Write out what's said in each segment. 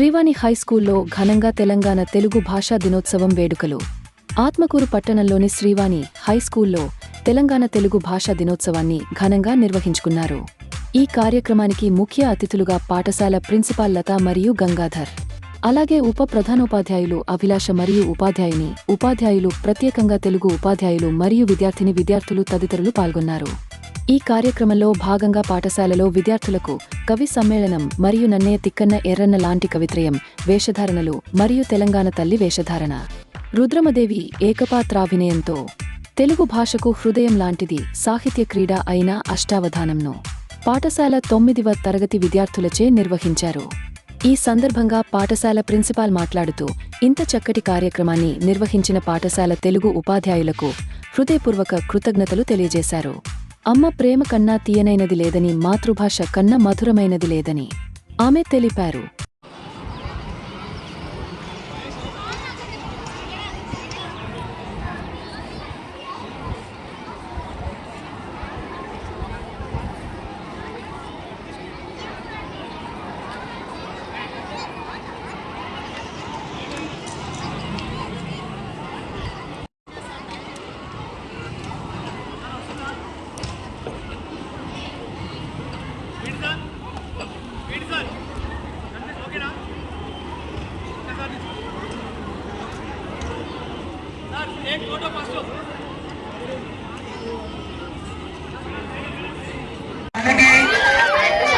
శ్రీవాణి హైస్కూల్లో ఘనంగా తెలంగాణ తెలుగు భాషా దినోత్సవం వేడుకలు. ఆత్మకూరు పట్టణంలోని శ్రీవాణి హైస్కూల్లో తెలంగాణ తెలుగు భాషా దినోత్సవాన్ని ఘనంగా నిర్వహించుకున్నారు. ఈ కార్యక్రమానికి ముఖ్య అతిథులుగా పాఠశాల ప్రిన్సిపాల్ లత మరియు గంగాధర్. అలాగే ఉప ప్రధానోపాధ్యాయులు అభిలాష మరియు ఉపాధ్యాయుని ఉపాధ్యాయులు ప్రత్యేకంగా తెలుగు ఉపాధ్యాయులు మరియు విద్యార్థిని విద్యార్థులు తదితరులు పాల్గొన్నారు. ఈ కార్యక్రమంలో భాగంగా పాఠశాలలో విద్యార్థులకు కవి సమ్మేళనం మరియు నన్నయ్య తిక్కన్న ఎర్రన్న లాంటి కవిత్రయం వేషధారణలు మరియు తెలంగాణ తల్లి వేషధారణ. రుద్రమదేవి ఏకపాత్రాభినయంతో తెలుగు భాషకు హృదయం లాంటిది సాహిత్య క్రీడ అయిన అష్టావధానంను పాఠశాల తొమ్మిదివ తరగతి విద్యార్థులచే నిర్వహించారు. ఈ సందర్భంగా పాఠశాల ప్రిన్సిపాల్ మాట్లాడుతూ ఇంత చక్కటి కార్యక్రమాన్ని నిర్వహించిన పాఠశాల తెలుగు ఉపాధ్యాయులకు హృదయపూర్వక కృతజ్ఞతలు తెలియజేశారు. అమ్మ ప్రేమ కన్నా తీయనైనది లేదని మాతృభాష కన్నా మధురమైనది లేదని. ఆమె తెలిపారు.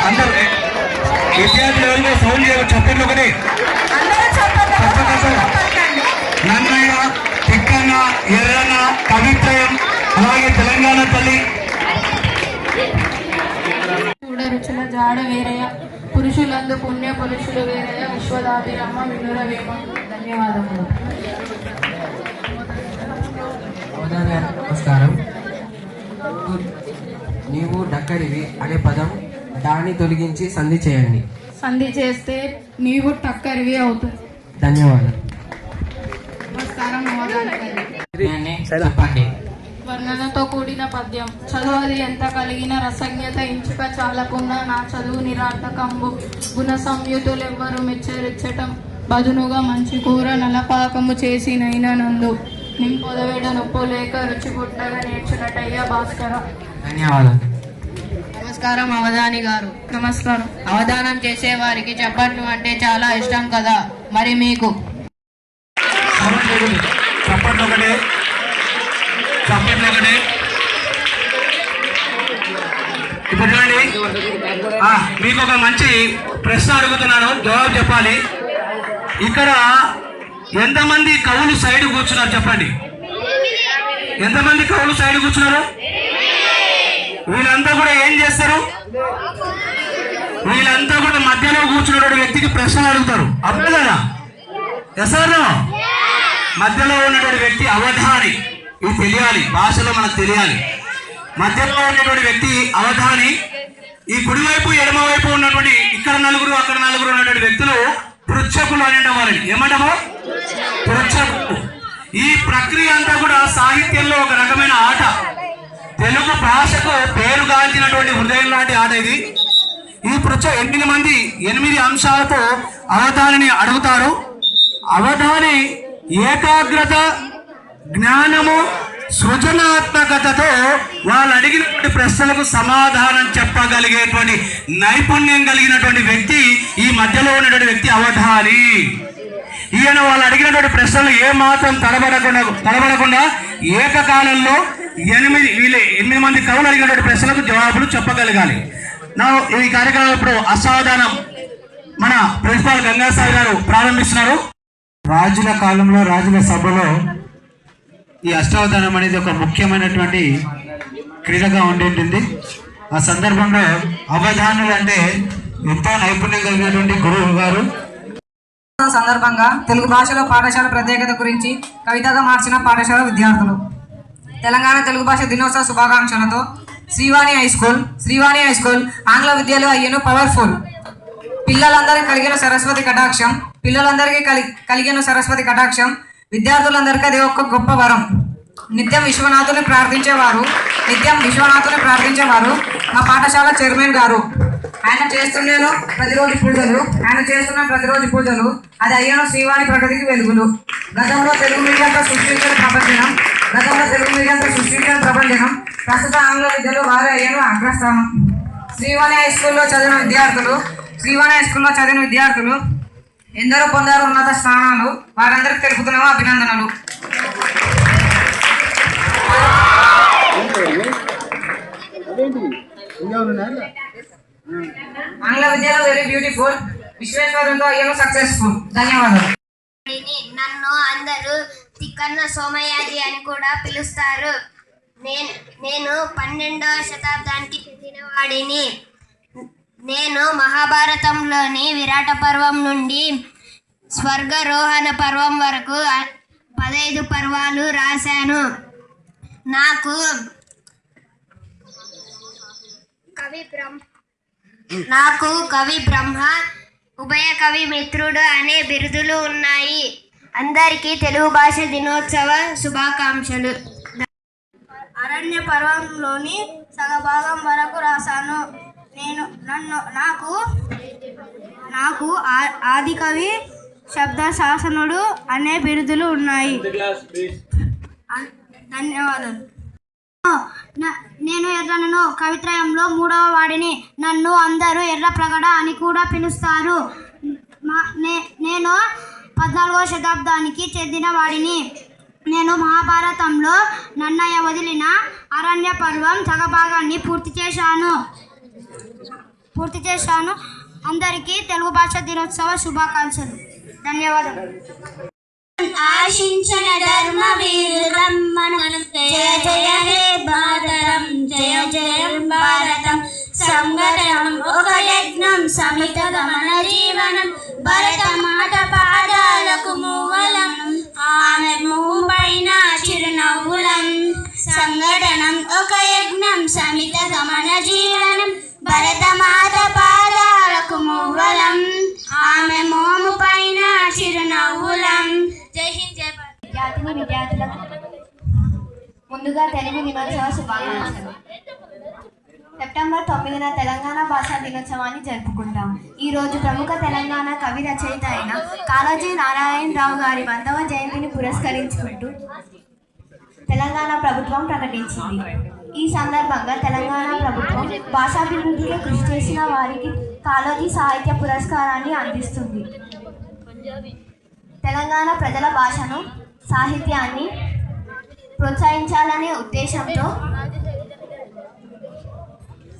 అందరూ విద్యార్థులు ఎవరికో సౌండ్ చేయవచ్చు చప్పట్లు ఒకటి నన్నయ్య తిక్కన్న ఎర్రన్న కవిత్రయం అలాగే తెలంగాణ తల్లి చూడ రుచుల జాడ వేరయ పురుషులందు పుణ్య పురుషులు వేరయ విశ్వదాభిరమ్మ వినుర వేమ ధన్యవాదములు నమస్కారం. నీవు అనే పదం దాన్ని తొలగించి సంధి చేయండి. సంధి చేస్తే నీవు టక్కరివి అవుతుంది ధన్యవాదాలు. నమస్కారం చెప్పండి. వర్ణనతో కూడిన పద్యం. చదువది ఎంత కలిగిన రసజ్ఞత ఇంచుక చాలకున్న నా చదువు నిరార్థకంబు గుణ సంయుతులెవ్వరు మెచ్చరిచ్చటం. బదునుగా మంచి కూర నలపాకము చేసి నైనా నందు నింపొదవేడ నొప్పు లేక రుచి పుట్టగా నేర్చునటయ్య భాస్కర. ధన్యవాదాలు. నమస్కారం అవధాని గారు. నమస్కారం. అవధానం చేసే వారికి చప్పట్లు అంటే చాలా ఇష్టం కదా మరి మీకు. చప్పట్లు ఒకటి. చప్పట్లు ఒకటి. ఇప్పుడు చూడండి. ఆ, మీకు ఒక మంచి ప్రశ్న అడుగుతున్నాను. జవాబు చెప్పాలి. ఇక్కడ ఎంతమంది కవులు సైడ్ కూర్చున్నారు చెప్పండి? ఎంతమంది కవులు సైడ్ కూర్చున్నారు? వీళ్ళంతా కూడా ఏం చేస్తారు? వీళ్ళంతా కూడా మధ్యలో కూర్చున్నటువంటి వ్యక్తికి ప్రశ్నలు అడుగుతారు. అప్పుడు కదా? ఎసారు మధ్యలో ఉన్నటువంటి వ్యక్తి అవధాని. ఇది తెలియాలి. భాషలో మనకు తెలియాలి. మధ్యలో ఉన్నటువంటి వ్యక్తి అవధాని. ఈ కుడివైపు ఎడమవైపు ఉన్నటువంటి ఇక్కడ నలుగురు అక్కడ నలుగురు ఉన్నటువంటి వ్యక్తులు పృచ్ఛకులు అనేట వాళ్ళని ఏమంటామో? ఈ ప్రక్రియ అంతా కూడా సాహిత్యంలో ఒక రకమైన ఆట. తెలుగు భాషకు పేరుగాంచినటువంటి హృదయం లాంటి ఆట ఇది. ఈ పృచ్ఛ ఎనిమిది మంది ఎనిమిది అంశాలతో అవధానిని అడుగుతారు. అవధాని ఏకాగ్రత జ్ఞానము సృజనాత్మకతతో వాళ్ళు అడిగినటువంటి ప్రశ్నలకు సమాధానం చెప్పగలిగేటువంటి నైపుణ్యం కలిగినటువంటి వ్యక్తి ఈ మధ్యలో ఉన్నటువంటి వ్యక్తి అవధాని. ఈయన వాళ్ళు అడిగినటువంటి ప్రశ్నలు ఏ మాత్రం తడబడకుండా తడబడకుండా ఏకకాలంలో ఎనిమిది వీళ్ళ ఎనిమిది మంది కవులు అడిగినటువంటి ప్రశ్నలకు జవాబులు చెప్పగలగాలి. నా ఈ కార్యక్రమం ఇప్పుడు అసాధారణం. మన ప్రిన్సిపాల్ గంగాసాయి గారు ప్రారంభిస్తున్నారు. రాజుల కాలంలో రాజుల సభలో ఈ అష్టావధానం అనేది ఒక ముఖ్యమైనటువంటి క్రీడగా ఉండేటుంది. ఆ సందర్భంలో అవధానులు అంటే ఎంతో నైపుణ్యం కలిగినటువంటి గురువు గారు సందర్భంగా తెలుగు భాషలో పాఠశాల ప్రత్యేకత గురించి కవితగా మార్చిన పాఠశాల విద్యార్థులు. తెలంగాణ తెలుగు భాష దినోత్సవ శుభాకాంక్షలతో Srivani high school Srivani high school ఆంగ్ల విద్యలో అయ్యను పవర్ఫుల్. పిల్లలందరికీ కలిగిన సరస్వతి కటాక్షం పిల్లలందరికీ కలి కలిగిన సరస్వతి కటాక్షం విద్యార్థులందరికీ అది ఒక గొప్ప వరం. నిత్యం విశ్వనాథుని ప్రార్థించేవారు నిత్యం విశ్వనాథుని ప్రార్థించేవారు మా పాఠశాల చైర్మన్ గారు. ఆయన చేస్తుండేను ప్రతిరోజు పూజలు. ఆయన చేస్తున్న ప్రతిరోజు పూజలు. అది అయ్యను శ్రీవాణి ప్రగతికి వెలుగులు. గతంలో తెలుగు మీడియంతో సృష్టించిన ప్రపంచం. గతంలో తెలుగు మీడియంతో సృష్టించిన ప్రపంచం. ప్రస్తుత ఆంగ్ల విద్యలో వారు అయ్యను అగ్రస్థానం. శ్రీవాణి హై స్కూల్లో చదివిన విద్యార్థులు శ్రీవాణి హై స్కూల్లో చదివిన విద్యార్థులు ఎందరో పొందారు ఉన్నత స్థానాలు వారందరికీ తెలుపుతున్నాము అభినందనలు. ఆంగ్ల విద్యలో వెరీ బ్యూటిఫుల్ విశ్వేశ్వరంతో అయ్యను సక్సెస్ఫుల్ ధన్యవాదాలు. నన్ను అందరూ తిక్కన్న సోమయాజి అని కూడా పిలుస్తారు. నేను నేను పన్నెండవ శతాబ్దానికి చెందినవాడిని. నేను మహాభారతంలోని విరాట పర్వం నుండి స్వర్గరోహణ పర్వం వరకు పదహైదు పర్వాలు రాశాను. నాకు కవి బ్రహ్మ నాకు కవి బ్రహ్మ ఉభయ కవి మిత్రుడు అనే బిరుదులు ఉన్నాయి. అందరికీ తెలుగు భాష దినోత్సవ శుభాకాంక్షలు. అరణ్య పర్వంలోని సగభాగం వరకు రాశాను. నేను నన్ను నాకు నాకు ఆ- ఆదికవి శబ్ద శాసనుడు అనే బిరుదులు ఉన్నాయి. ధన్యవాదాలు. నేను ఎర్రనను కవిత్రయంలో మూడవ వాడిని. నన్ను అందరూ ఎర్ర ప్రగడ అని కూడా పిలుస్తారు. మా- నే- నేను పద్నాలుగవ శతాబ్దానికి చెందిన వాడిని. నేను మహాభారతంలో నన్నయ్య వదిలిన అరణ్య పర్వం సగభాగాన్ని పూర్తి చేశాను. పూర్తి చేశాను. అందరికీ తెలుగు భాష దినోత్సవ శుభాకాంక్షలు. ధన్యవాదాలు ఆశించిన ధర్మ వీరమ్మనం జయ జయ హే బాధ సమిత గమన జీవనం. భరత మాట పాదాలకు మూవలం. ఆమె మూపైన చిరునవ్వులం. సంఘటనం ఒక యజ్ఞం సమిత గమన జీవనం. భరత మాత పాదాలకు మూవలం. ఆమె మోము పైన చిరునవ్వులం. జై హింద్ జై విద్యార్థిని విద్యార్థులకు ముందుగా తెలుగు దినోత్సవ శుభాకాంక్షలు. సెప్టెంబర్ తొమ్మిదిన తెలంగాణ భాషా దినోత్సవాన్ని జరుపుకుంటాం. ఈ రోజు ప్రముఖ తెలంగాణ కవి రచయిత అయిన కాళోజీ నారాయణరావు గారి వందవ జయంతిని పురస్కరించుకుంటూ తెలంగాణ ప్రభుత్వం ప్రకటించింది. ఈ సందర్భంగా తెలంగాణ ప్రభుత్వం భాషాభివృద్ధికి కృషి చేసిన వారికి కాళోజీ సాహిత్య పురస్కారాన్ని అందిస్తుంది. తెలంగాణ ప్రజల భాషను సాహిత్యాన్ని ప్రోత్సహించాలనే ఉద్దేశంతో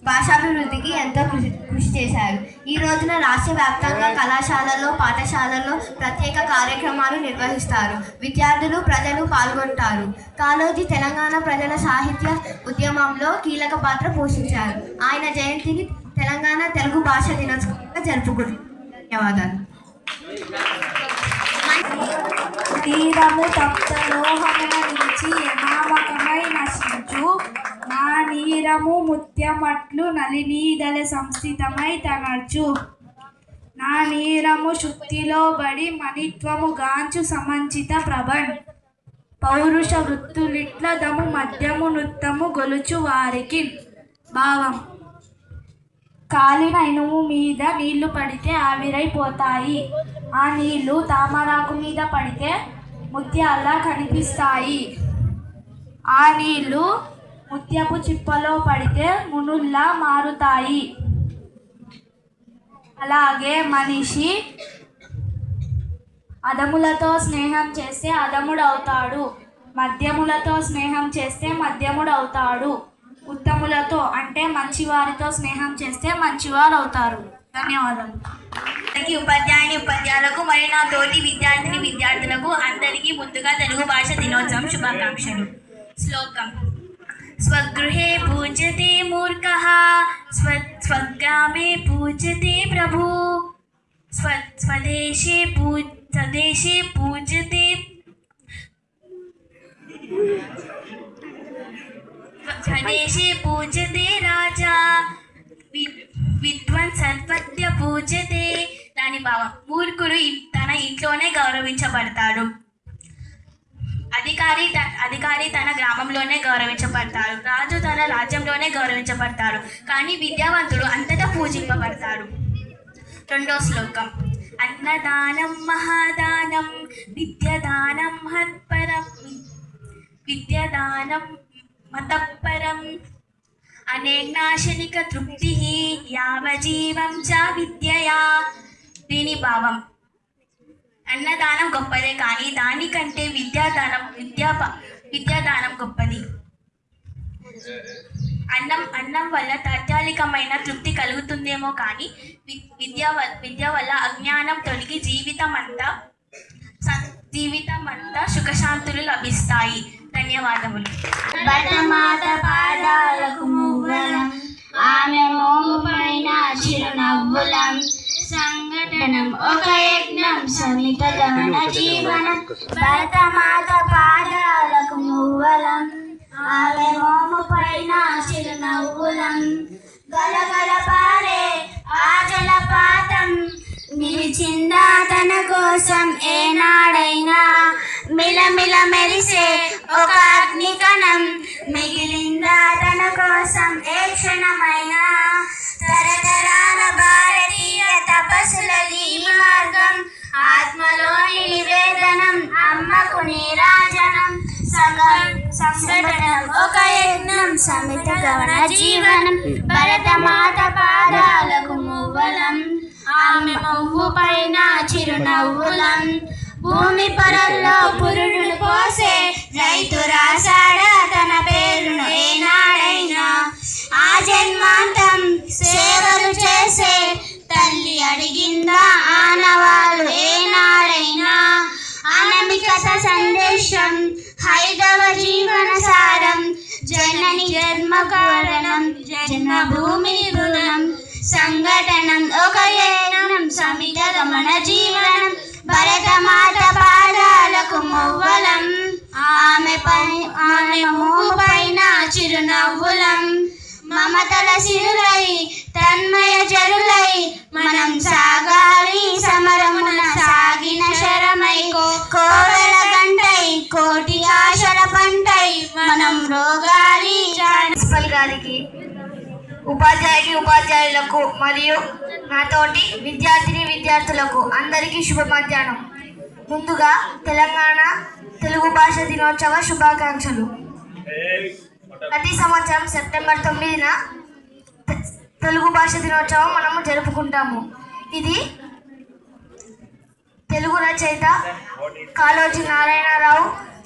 భాషాభివృద్ధికి ఎంతో కృషి కృషి చేశారు. ఈ రోజున రాష్ట్ర వ్యాప్తంగా కళాశాలల్లో పాఠశాలల్లో ప్రత్యేక కార్యక్రమాలు నిర్వహిస్తారు. విద్యార్థులు ప్రజలు పాల్గొంటారు. కాళోజీ తెలంగాణ ప్రజల సాహిత్య ఉద్యమంలో కీలక పాత్ర పోషించారు. ఆయన జయంతిని తెలంగాణ తెలుగు భాష దినోత్సవంగా జరుపుకుంటారు. ధన్యవాదాలు. తీరము తప్తలోహమున నిలిచి యమామకమై నశించు. నా నీరము ముత్యమట్లు నలినీదల సంస్థితమై తనర్చు. నా నీరము శుద్ధిలో బడి మణిత్వము గాంచు సమంచిత ప్రభన్. పౌరుష వృత్తులిట్ల దము మద్యము నృత్తము గొలుచు వారికి భావం. కాలిన ఇనుము మీద నీళ్ళు పడితే ఆవిరైపోతాయి ఆ నీళ్ళు తామరాకు మీద పడితే ముత్యాల్లా కనిపిస్తాయి. ఆ నీళ్ళు ముత్యపు చిప్పలో పడితే మునుల్లా మారుతాయి. అలాగే మనిషి అదములతో స్నేహం చేస్తే అదముడు అవుతాడు మద్యములతో స్నేహం చేస్తే మద్యముడు అవుతాడు ఉత్తములతో అంటే మంచివారితో స్నేహం చేస్తే మంచివారు అవుతారు ధన్యవాదాలు అందరికీ ఉపాధ్యాయుని ఉపాధ్యాయులకు మరియు నా తోటి విద్యార్థిని విద్యార్థులకు అందరికీ ముందుగా తెలుగు భాష దినోత్సవం శుభాకాంక్షలు. శ్లోకం. స్వగృహే పూజ్యతే మూర్ఖ స్వ స్వగ్రామే పూజ్యతే ప్రభు స్వ స్వదేశే పూ స్వదేశే పూజ్యతే స్వదేశే పూజ్యతే రాజా వి- విద్వాన్ సర్వత్య పూజ్యతే దాని భావం మూర్ఖుడు ఇ- తన ఇంట్లోనే గౌరవించబడతాడు అధికారి అధికారి తన గ్రామంలోనే గౌరవించబడతారు. రాజు తన రాజ్యంలోనే గౌరవించబడతారు. కానీ విద్యావంతుడు అంతటా పూజింపబడతాడు. రెండో శ్లోకం. అన్నదానం మహాదానం విద్యదానం మహత్పరం విద్యదానం మతపరం. అనేనాశనిక తృప్తి యావజీవం చ విద్యయా. దీని భావం. అన్నదానం గొప్పదే కానీ దానికంటే విద్యాదానం విద్యా విద్యాదానం గొప్పది. అన్నం అన్నం వల్ల తాత్కాలికమైన తృప్తి కలుగుతుందేమో కానీ విద్య విద్య వల్ల అజ్ఞానం తొలగి జీవితం అంతా జీవితం అంతా సుఖశాంతులు లభిస్తాయి. ధన్యవాదములు. భరతమాత పాదాలకు ఆమె చిరునవ్వులం. సంఘటనం ఒక యజ్ఞం సమిత గమన జీవనం భరతమాత పాదాలకు మువ్వలం ఆమె మోము పైన చిరునవ్వులం. గలగల పారే ఆ జలపాతం నిలిచిందా తన కోసం ఏనాడైనా. మిలమిల మెరిసే ఒక అగ్నికణం మిగిలిందా తన కోసం ఏ క్షణమైనా? తరతరాల భారతీయ తపస్సులది ఈ మార్గం ఆత్మలోని నివేదనం అమ్మకు నీరాజనం సగం సంఘటనం ఒక యజ్ఞం సమిత గమన జీవనం భరతమాత పాదాలకు మువ్వలం ఆమె మువ్వు పైన చిరునవ్వులం భూమి పరల్లో కింద ఆనవాళ్ళు ఏనాడైనా అనామికత సందేశం హైదవ జీవన సారం జనని జన్మ కారణం జన్మభూమి రుణం సంఘటనం ఒక యజ్ఞం సమిత గమన జీవనం భరతమాత పాదాలకు మువ్వలం ఆమె పై ఆమె మోము పైన చిరునవ్వులం. మమతల సిరులై తన్మయ జరులై మనం సా ప్రిన్సిపల్ గారికి ఉపాధ్యాయుని ఉపాధ్యాయులకు మరియు నాతోటి విద్యార్థిని విద్యార్థులకు అందరికీ శుభ మధ్యాహ్నం ముందుగా తెలంగాణ తెలుగు భాష దినోత్సవ శుభాకాంక్షలు. ప్రతి సంవత్సరం సెప్టెంబర్ తొమ్మిదిన తెలుగు భాష దినోత్సవం మనము జరుపుకుంటాము. ఇది తెలుగు రచయిత కాళోజీ నారాయణరావు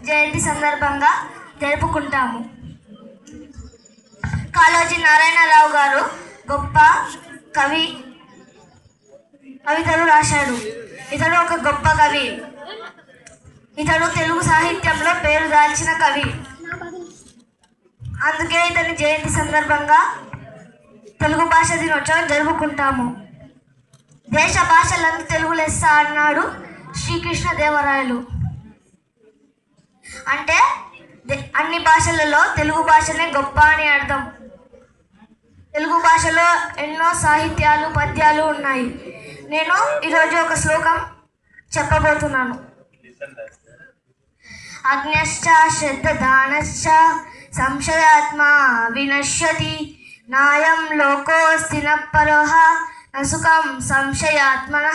జయంతి సందర్భంగా జరుపుకుంటాము. కాళోజీ నారాయణరావు గారు గొప్ప కవి కవితలు రాశాడు. ఇతడు ఒక గొప్ప కవి. ఇతడు తెలుగు సాహిత్యంలో పేరు దాల్చిన కవి. అందుకే ఇతని జయంతి సందర్భంగా తెలుగు భాష దినోత్సవం జరుపుకుంటాము. దేశ భాషలందు తెలుగు లెస్స అన్నాడు శ్రీకృష్ణదేవరాయలు. అంటే అన్ని భాషలలో తెలుగు భాషనే గొప్ప అని అర్థం. తెలుగు భాషలో ఎన్నో సాహిత్యాలు పద్యాలు ఉన్నాయి. నేను ఈరోజు ఒక శ్లోకం చెప్పబోతున్నాను. అగ్నశ్చ శ్రద్ధదానశ్చ సంశయాత్మా వినశ్యతి నాయం లోకోస్తి నపరోహ నసుకం సంశయాత్మన.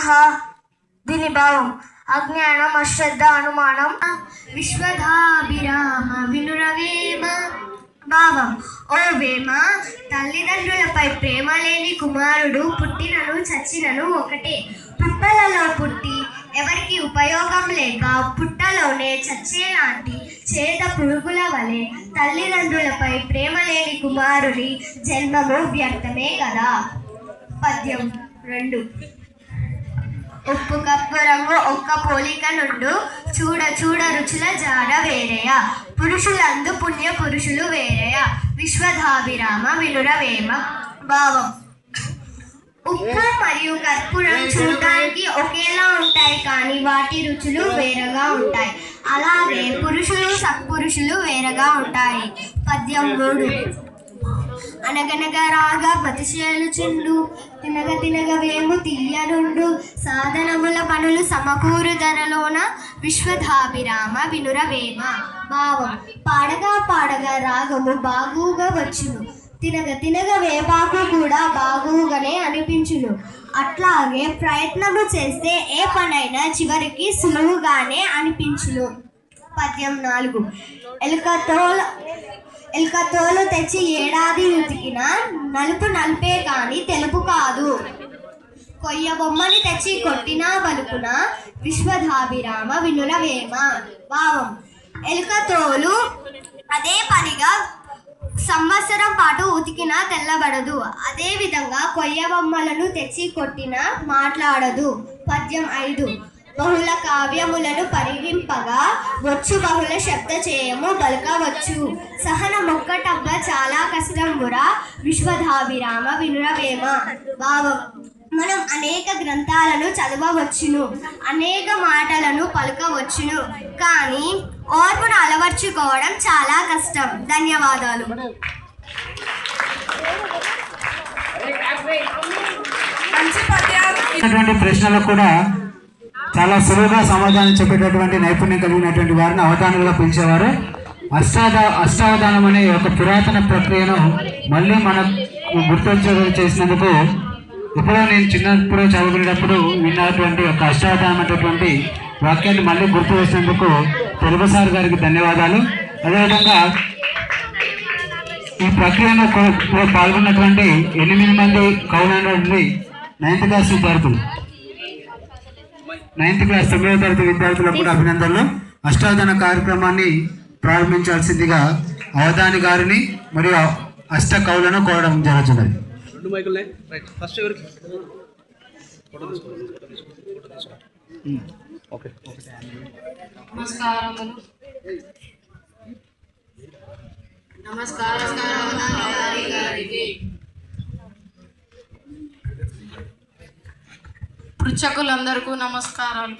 దీని భావం అజ్ఞానం అశ్రద్ధ అనుమానం విశ్వధాభిరామ వినురవేమ భావం ఓ వేమ తల్లిదండ్రులపై ప్రేమ లేని కుమారుడు పుట్టినను చచ్చినను ఒకటే. పుట్టలలో పుట్టి ఎవరికి ఉపయోగం లేక పుట్టలోనే చచ్చేలాంటి చేత పురుగుల వలె తల్లిదండ్రులపై ప్రేమ లేని కుమారుని జన్మము వ్యర్థమే కదా. పద్యం రెండు. ఉప్పు కప్పు రంగు ఒక్క పోలిక నుండు చూడ చూడ రుచుల జాడ వేరేయా. పురుషులందు పుణ్య పురుషులు వేరేయా. విశ్వధాభిరామ వినురవేమ భావం. ఉప్పు మరియు కర్పూరం చూడడానికి ఒకేలా ఉంటాయి కానీ వాటి రుచులు వేరుగా ఉంటాయి. అలాగే పురుషులు సత్పురుషులు వేరుగా ఉంటాయి. పద్యం మూడు. అనగనగా రాగా బతిశేలుచుండు తినగ తినగ వేము తీయనుండు సాధనముల పనులు సమకూరు ధరలోన విశ్వధాభిరామ వినురవేమ భావం. పాడగా పాడగా రాగము బాగుగా వచ్చును. తినగ తినగ వేపాకు కూడా బాగుగానే అనిపించును. అట్లాగే ప్రయత్నము చేస్తే ఏ పనైనా చివరికి సులువుగానే అనిపించును. పద్యం నాలుగు. ఎలుకతోలు తెచ్చి ఏడాది ఉతికిన నలుపు నలిపే కాని తెలుపు కాదు. కొయ్య బొమ్మని తెచ్చి కొట్టినా బలుకున విశ్వధాభిరామ వినురవేమ భావం. ఎలుకతోలు అదే పనిగా సంవత్సరం పాటు ఉతికినా తెల్లబడదు. అదేవిధంగా కొయ్య బొమ్మలను తెచ్చి కొట్టినా మాట్లాడదు. పద్యం ఐదు. బహుళ కావ్యములను పరిగింపగా వచ్చు బహుళ శబ్ద చేయము బలకవచ్చు. సహన మొక్కటబ్బ చాలా కష్టంబురా విశ్వధాభిరామ వినురవేమ భావం. మనం అనేక గ్రంథాలను చదవవచ్చును అనేక మాటలను పలకవచ్చును కానీ ఓర్పును అలవర్చుకోవడం చాలా కష్టం. ధన్యవాదాలు. ఇటువంటి ప్రశ్నలకు కూడా చాలా సులువుగా సమాధానం చెప్పేటటువంటి నైపుణ్యం కలిగినటువంటి వారిని అవధానులుగా పిలిచేవారు. అష్టాద అష్టావధానం అనే ఒక పురాతన ప్రక్రియను మళ్ళీ మనకు గుర్తొచ్చే చేసినందుకు ఇప్పుడు నేను చిన్నప్పుడు చదువుకునేటప్పుడు విన్నటువంటి ఒక అష్టావధానం అనేటువంటి వాక్యాన్ని మళ్ళీ గుర్తు చేసినందుకు తెలుగు సార్ గారికి ధన్యవాదాలు. అదేవిధంగా ఈ ప్రక్రియలో పాల్గొన్నటువంటి ఎనిమిది మంది కౌలైనటువంటి నైన్త్ క్లాస్ విద్యార్థులు నైన్త్ క్లాస్ తొమ్మిదవ తరగతి విద్యార్థులకు కూడా అభినందనలు. అష్టావధాన కార్యక్రమాన్ని ప్రారంభించాల్సిందిగా అవధాని గారిని మరియు అష్ట కవులను కోరడం జరుగుతున్నది రెండు మైకులు రైట్. ఫస్ట్ ఎవరికి ఫోటో తీసుకో ఓకే. నమస్కారములు. నమస్కారం. గారి గారికి పృచ్ఛకులందరికీ నమస్కారాలు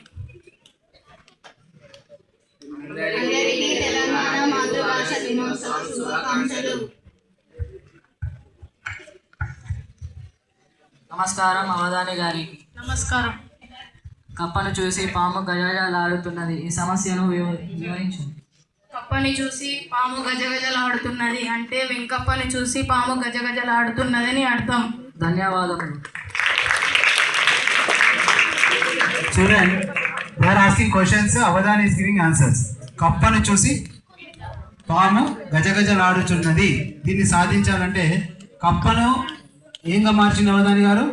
నమస్కారం అవధాని గారికి నమస్కారం. కప్పను చూసి పాము గజగజలాడుతున్నది. ఈ సమస్యను వివ- వివరించు. కప్పని చూసి పాము గజగజలాడుతున్నది అంటే వెంకప్పని చూసి పాము గజగజలాడుతున్నదని అర్థం. ధన్యవాదములు. చూడండి they are asking questions avadhani is giving answers కప్పను చూసి పాము గజగజలాడుచున్నది. దీన్ని సాధించాలంటే కప్పను ఏంగా మార్చింది అవధాని గారు?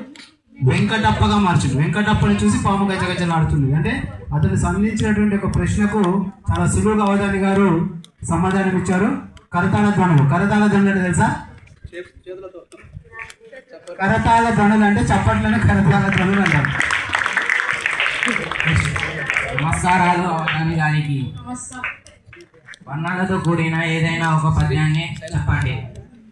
వెంకటప్పగా మార్చింది వెంకటప్పని చూసి పాము గజగజలాడుతుంది అంటే అతను సంధించినటువంటి ఒక ప్రశ్నకు చాలా సులువుగా అవధాని గారు సమాధానం ఇచ్చారు. కరతాళ ధ్వనులు. కరతాళ ధ్వనులు తెలుసా? చేతులతో కరతాళ ధ్వనులు అంటే చప్పట్లను కరతాళ ధ్వనులు అంటారు. నమస్కారాలు గారికి. వర్ణాలతో కూడిన ఏదైనా ఒక పద్యాన్ని చెప్పండి.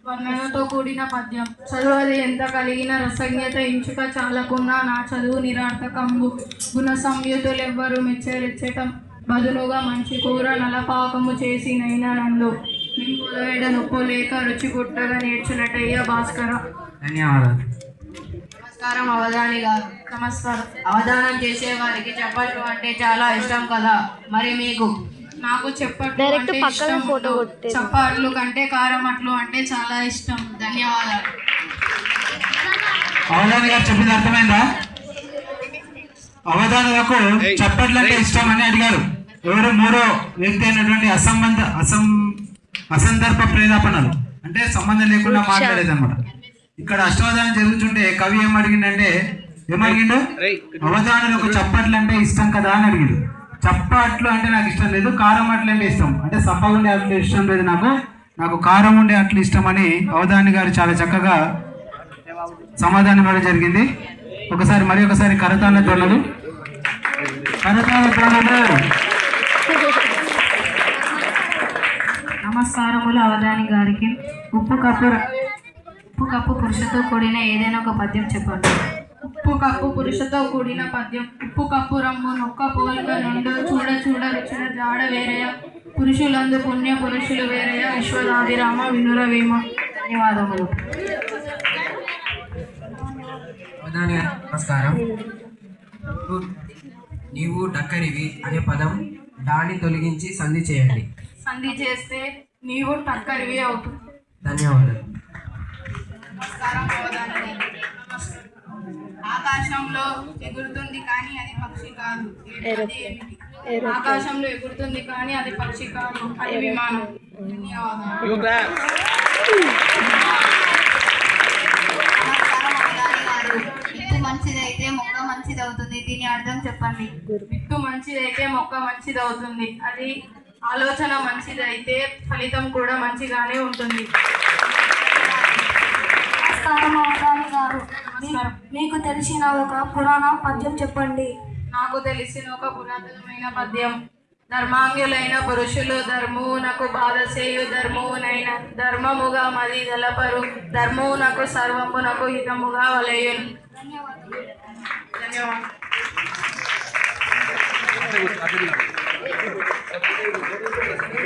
వర్ణనతో కూడిన పద్యం. చదువది ఎంత కలిగిన రసజ్ఞత ఇంచుక చాలకున్నా నా చదువు నిరార్థకంబు గుణ సంయుతులెవ్వరు మెచ్చరెచ్చటం బదులుగా మంచి కూర నలపాకము చేసి నైనా నందు నింపులవేడ నొప్పు లేక రుచి గుట్టగా నేర్చునటయ్య భాస్కర. ధన్యవాదాలు. నమస్కారం అవధాని గారు. నమస్కారం. అవధానం చేసే వారికి చప్పట్లు అంటే చాలా ఇష్టం కదా? మరి మీకు? నాకు చెప్పట్లు అంటే ఇష్టం చప్పట్లు కంటే కారమట్లు అంటే చాలా ఇష్టం. ధన్యవాదాలు. అవధాని గారు చెప్పింది అర్థమైందా? అవధానులకు చప్పట్లు అంటే ఇష్టం అని అడిగారు. ఎవరు మూడో వ్యక్తి అయినటువంటి అసంబంధ అసం అసందర్భ ప్రేరేపణలు అంటే సంబంధం లేకుండా మాట్లాడేది అనమాట ఇక్కడ అష్టావధానం జరుగుతుంటే కవి ఏం అడిగిండంటే ఏమడిగిండు అవధానులకు చప్పట్లు అంటే ఇష్టం కదా అని అడిగిండు. చప్పట్లు అంటే నాకు ఇష్టం లేదు కారం అట్లు అంటే ఇష్టం. అంటే సప్పగా ఉండే అట్లు ఇష్టం లేదు నాకు. నాకు కారం ఉండే అట్లు ఇష్టం అని అవధాని గారు చాలా చక్కగా సమాధానం ఇవ్వడం జరిగింది. ఒకసారి మరి ఒకసారి కరతాళ ధ్వనులు. కరతాళ ధ్వనులు. నమస్కారములు అవధాని గారికి. ఉప్పు కప్పు ఉప్పు కప్పు పురుషతో కూడిన ఏదైనా ఒక పద్యం చెప్పండి. ఉప్పు కప్పు పురుషతో కూడిన పద్యం. ఉప్పు కప్పు రంగు నొక్క పోలిక నుండు చూడ చూడ రుచిన జాడ వేరయ. పురుషులందు పుణ్య పురుషులు వేరయ. విశ్వదాభిరామ వినురవేమ ధన్యవాదములు. నమస్కారం. నీవు- డక్కరివి అనే పదం డాని తొలగించి సంధి చేయండి. సంధి చేస్తే నీవు టక్కరివి అవుతుంది ధన్యవాదాలు. ఆకాశంలో ఎగురుతుంది కానీ అది పక్షి కాదు? ఆకాశంలో ఎగురుతుంది కానీ అది పక్షి కాదు. అది విమానం. మంచిదైతే మొక్క మంచిది అవుతుంది దీని అర్థం చెప్పండి. విత్తు మంచిదైతే మొక్క మంచిది అవుతుంది అది ఆలోచన మంచిదైతే ఫలితం కూడా మంచిగానే ఉంటుంది. గారు. మీకు తెలిసిన ఒక పురాణ పద్యం చెప్పండి. నాకు తెలిసిన ఒక పురాతనమైన పద్యం. ధర్మాంగులైన పురుషులు ధర్మమునకు బాధ చేయు ధర్మమునైన ధర్మముగా మది గలపరు. ధర్మమునకు సర్వమునకు హితముగా వలయును. ధన్యవాదాలు.